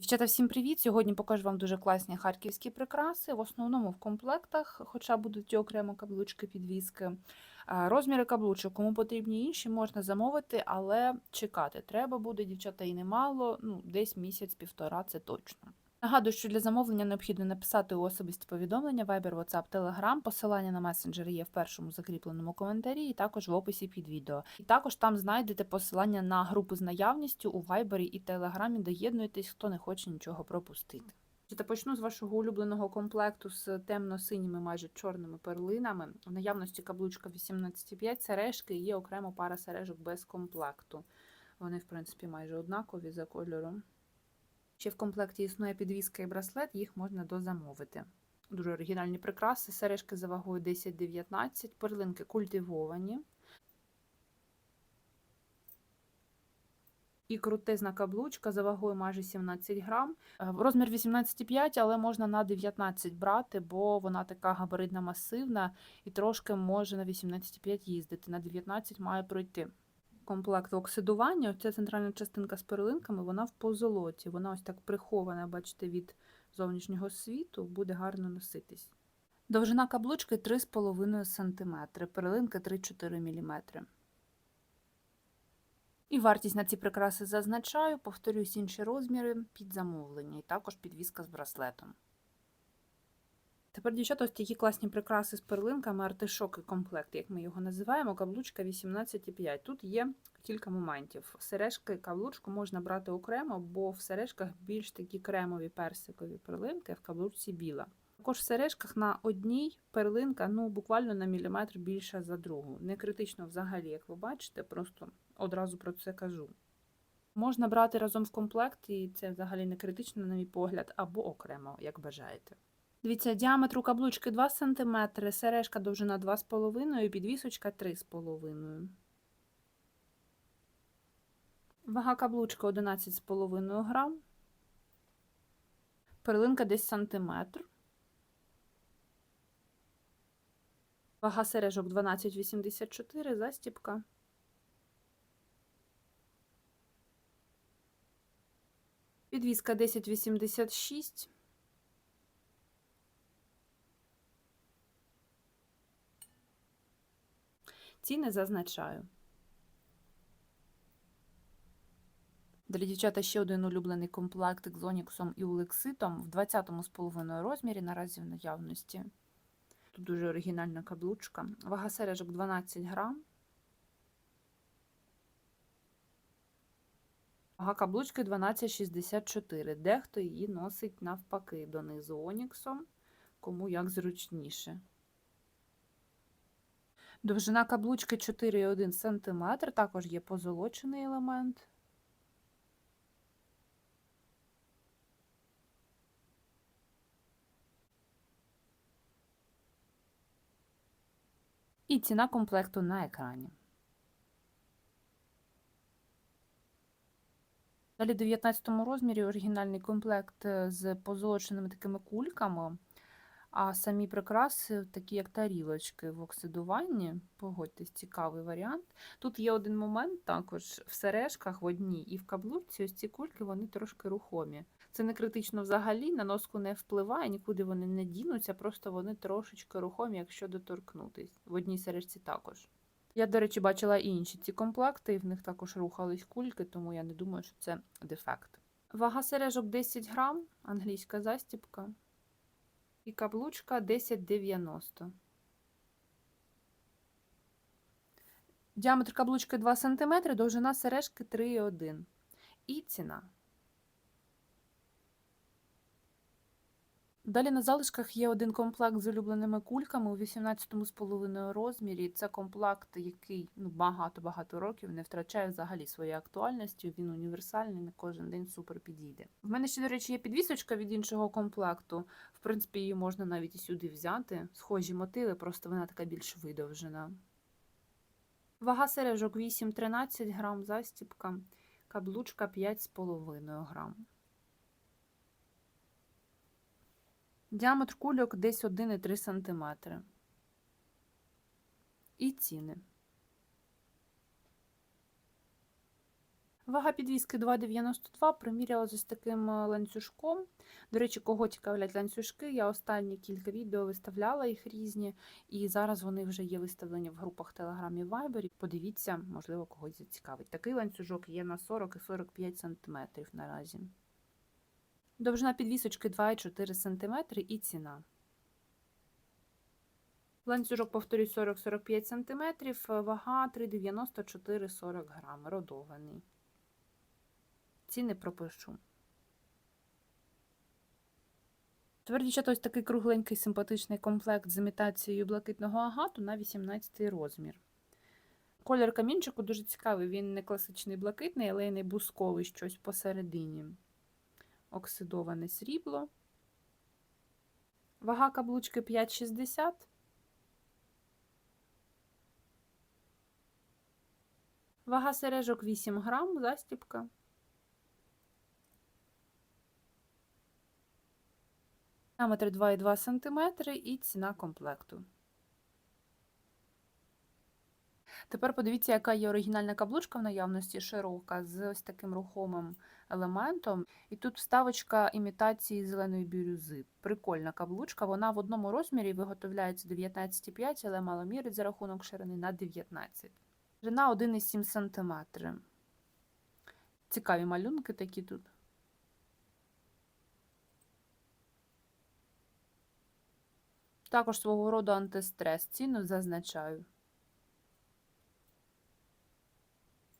Дівчата, всім привіт! Сьогодні покажу вам дуже класні харківські прикраси. В основному в комплектах, хоча будуть окремо каблучки підвіски. Розміри каблучок, кому потрібні інші, можна замовити, але чекати треба буде, дівчата, і немало, ну, десь місяць-півтора, це точно. Нагадую, що для замовлення необхідно написати у особисті повідомлення Viber, WhatsApp, Telegram. Посилання на месенджери є в першому закріпленому коментарі, і також в описі під відео. І також там знайдете посилання на групи з наявністю у Viber і Телеграмі. Доєднуйтесь, хто не хоче нічого пропустити. Та почну з вашого улюбленого комплекту з темно-синіми, майже чорними перлинами. В наявності каблучка 18,5 сережки і є окремо пара сережок без комплекту. Вони, в принципі, майже однакові за кольором. Ще в комплекті існує підвіска і браслет, їх можна дозамовити. Дуже оригінальні прикраси, сережки за вагою 10-19, перлинки культивовані. І крутезна каблучка за вагою майже 17 грам. Е, Розмір 18,5, але можна на 19 брати, бо вона така габаритна масивна і трошки може на 18,5 їздити. На 19 має пройти комплект оксидування. Ця центральна частинка з перлинками, вона в позолоті. Вона ось так прихована, бачите, від зовнішнього світу, буде гарно носитись. Довжина каблучки 3,5 см, перлинка 3-4 мм. І вартість на ці прикраси зазначаю, повторюсь інші розміри під замовлення, і також підвіска з браслетом. Тепер, дівчата, ось такі класні прикраси з перлинками, артишоки комплект, як ми його називаємо, каблучка 18,5. Тут є кілька моментів. Сережки каблучку можна брати окремо, бо в сережках більш такі кремові персикові перлинки, в каблучці біла. Також в сережках на одній перлинка ну, буквально на міліметр більша за другу. Не критично взагалі, як ви бачите, просто одразу про це кажу. Можна брати разом в комплект, і це взагалі не критично, на мій погляд, або окремо, як бажаєте. Дивіться, діаметр каблучки 2 см, сережка довжина 2,5 підвісочка 3,5 Вага каблучки 11,5 грам. Перлинка десь сантиметр. Вага сережок 12,84, застіпка. Підвіска 10,86. Ціни зазначаю. Для дівчата ще один улюблений комплектик з оніксом і улекситом в 20,5 розмірі наразі в наявності. Тут дуже оригінальна каблучка. Вага сережок 12 грам. Вага каблучки 12,64. Дехто її носить навпаки донизу оніксом, кому як зручніше. Довжина каблучки 4,1 см, також є позолочений елемент. І ціна комплекту на екрані. Далі в 19 розмірі оригінальний комплект е, з позолоченими такими кульками. А самі прикраси, такі як тарілочки в оксидуванні, погодьтесь, цікавий варіант. Тут є один момент також в сережках в одній і в каблучці ось ці кульки вони трошки рухомі. Це не критично взагалі, на носку не впливає, нікуди вони не дінуться, просто вони трошечки рухомі, якщо доторкнутись. В одній сережці також. Я, до речі, бачила і інші ці комплекти, і в них також рухались кульки, тому я не думаю, що це дефект. Вага сережок 10 грам, англійська застіпка. І каблучка 1090. Діаметр каблучки 2 см, довжина сережки 3,1. І ціна. Далі на залишках є один комплект з улюбленими кульками у 18,5 розмірі. Це комплект, який ну, багато-багато років не втрачає взагалі своєї актуальності. Він універсальний, на кожен день супер підійде. В мене ще, до речі, є підвісочка від іншого комплекту. В принципі, її можна навіть і сюди взяти. Схожі мотиви, просто вона така більш видовжена. Вага сережок 8-13 грам, застіпка, каблучка 5,5 грам. Діаметр кульок десь 1,3 см. І ціни. Вага підвіски 2,92, приміряла з таким е, ланцюжком. До речі, кого цікавлять ланцюжки, я останні кілька відео виставляла їх різні, і зараз вони вже є виставлені в групах Telegram і Viber. Подивіться, можливо, когось зацікавить. Такий ланцюжок є на 40 і 45 см наразі. Довжина підвісочки 2,4 см і ціна. Ланцюжок, повторюсь, 40-45 см, вага 3,94-40 грам, родований. Ціни пропишу. Тепер, дівчата, ось такий кругленький симпатичний комплект з імітацією блакитного агату на 18 розмір. Колір камінчику дуже цікавий, він не класичний блакитний, але й не бусковий щось посередині. Оксидоване срібло. Вага каблучки 5,60. Вага сережок 8 грам, застіпка. Діаметр 2,2 см і ціна комплекту. Тепер подивіться, яка є оригінальна каблучка в наявності широка з ось таким рухомим елементом. І тут вставочка імітації зеленої бірюзи. Прикольна каблучка. Вона в одному розмірі виготовляється 19,5, але маломірить за рахунок ширини на 19 Ширина 1,7 см. Цікаві малюнки такі тут. Також свого роду антистрес. Ціну зазначаю.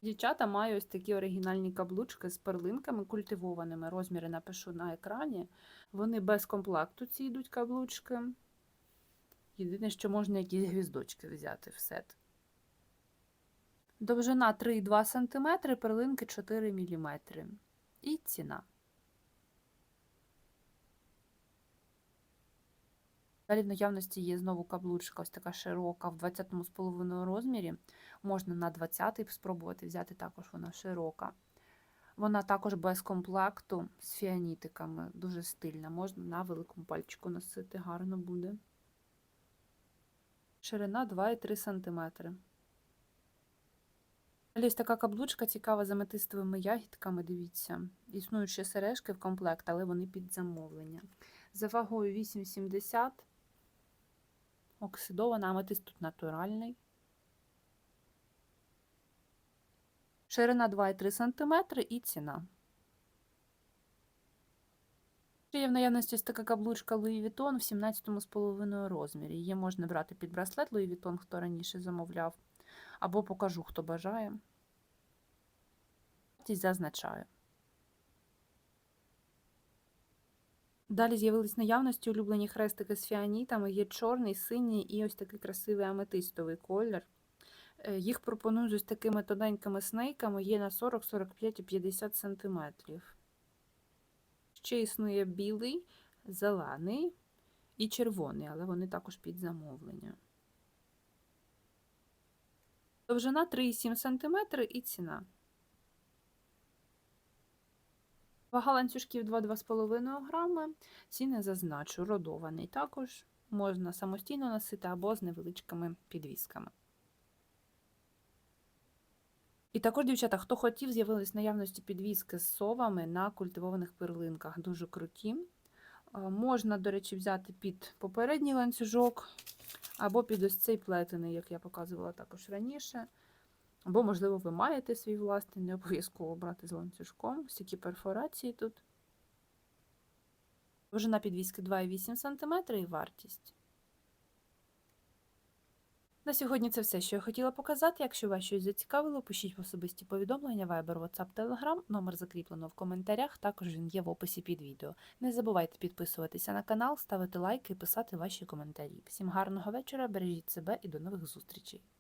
Дівчата маю ось такі оригінальні каблучки з перлинками культивованими. Розміри напишу на екрані. Вони без комплекту ці йдуть каблучки. Єдине, що можна якісь гвіздочки взяти в сет. Довжина 3,2 см, перлинки 4 мм. І ціна. Далі в наявності є знову каблучка, ось така широка, в 20,5 розмірі. Можна на 20 спробувати взяти, також вона широка. Вона також без комплекту з фіанітиками, дуже стильна. Можна на великому пальчику носити, гарно буде. Ширина 2,3 см. Далі ось така каблучка цікава з аметистовими ягідками, дивіться. Існують ще сережки в комплект, але вони під замовлення. За вагою 8,70 оксидована, аметист тут натуральний. Ширина 2,3 см і ціна. Є в наявності ось така каблучка Louis Vuitton в 17,5 розмірі. Її можна брати під браслет Louis Vuitton, хто раніше замовляв, або покажу, хто бажає. Зазначаю. Далі з'явились наявності улюблені хрестики з фіанітами, є чорний, синій і ось такий красивий аметистовий колір. Е, їх пропоную з ось такими тоненькими снейками, є на 40, 45 і 50 см. Ще існує білий, зелений і червоний, але вони також під замовлення. Довжина 3,7 см і ціна. Вага ланцюжків 2-2,5 грами. Ціни зазначу, родований також можна самостійно носити або з невеличкими підвісками. І також, дівчата, хто хотів, з'явились наявності підвіски з совами на культивованих перлинках. Дуже круті. Можна, до речі, взяти під попередній ланцюжок, або під ось цей плетений, як я показувала також раніше. Або, можливо, ви маєте свій власний, не обов'язково брати з ланцюжком. Такі перфорації тут. Довжина підвіски 2,8 см і вартість. На сьогодні це все, що я хотіла показати. Якщо вас щось зацікавило, пишіть в особисті повідомлення, Viber, WhatsApp, Telegram, номер закріплено в коментарях, також він є в описі під відео. Не забувайте підписуватися на канал, ставити лайки і писати ваші коментарі. Всім гарного вечора, бережіть себе і до нових зустрічей!